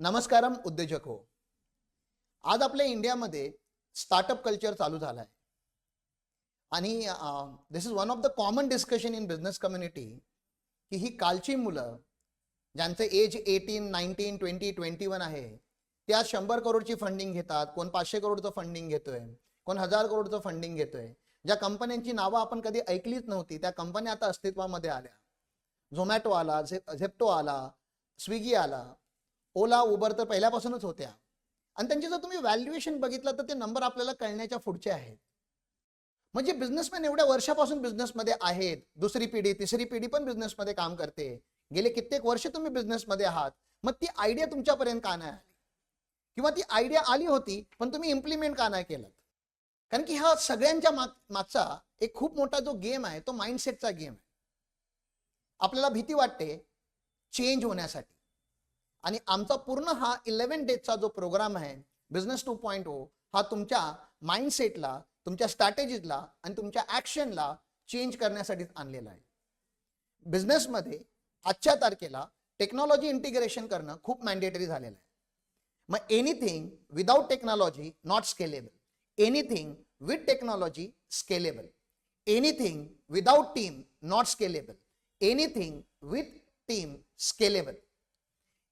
नमस्कारम उद्योजक हो. आज आपल्या इंडियामध्ये स्टार्टअप कल्चर चालू झालं आहे आणि this is one of the common discussion in business community की ही कालची मुलं ज्यांचं age eighteen nineteen twenty twenty one आहे ते आज शंभर करोडची फंडिंग घेतात कोण पाचशे करोडचं फंडिंग घेतोय कोण हजार करोडचं फंडिंग घेतोय ज्या कंपन्यांची नावं आपण कधी ऐकलीच नव्हती त्या कंपन्या आता अस्तित्वामध्ये आल्या. झोमॅटो आला झे झेप्टो आला स्विगी आला ओला उबर तर पहिल्यापासूनच होत्या. आणि त्यांचे जर तुम्ही व्हॅल्युएशन बघितलं तर ते नंबर आपल्याला कळण्याच्या पुढचे आहेत. म्हणजे बिझनेसमॅन एवढ्या वर्षापासून बिझनेसमध्ये आहेत. दुसरी पिढी तिसरी पिढी पण बिझनेसमध्ये काम करते. गेले कित्येक वर्ष तुम्ही बिझनेसमध्ये आहात. मग ती आयडिया तुमच्यापर्यंत का नाही आली? किंवा ती आयडिया आली होती पण तुम्ही इम्प्लिमेंट का नाही केलं? कारण की हा सगळ्यांच्या माग मागचा एक खूप मोठा जो गेम आहे तो माइंडसेटचा गेम आहे. आपल्याला भीती वाटते चेंज होण्यासाठी. आणि आमचा पूर्ण हा इलेव्हन डेजचा जो प्रोग्राम आहे बिझनेस टू पॉईंट ओ हा तुमच्या माइंडसेटला तुमच्या स्ट्रॅटेजीजला आणि तुमच्या ॲक्शनला चेंज करण्यासाठीच आणलेला आहे. बिझनेसमध्ये आजच्या तारखेला टेक्नॉलॉजी इंटिग्रेशन करणं खूप मॅन्डेटरी झालेलं आहे. मग anything without technology not scalable anything with technology scalable anything without team not scalable anything with team scalable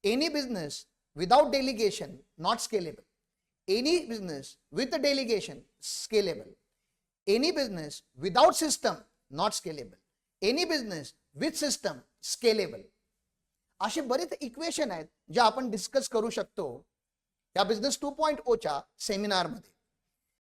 any business without delegation not scalable any business with a delegation scalable any business without system not scalable any business with system scalable असे बरेच equation आहेत जे आपण discuss करू शकतो या business two point ओच्या सेमिनारमध्ये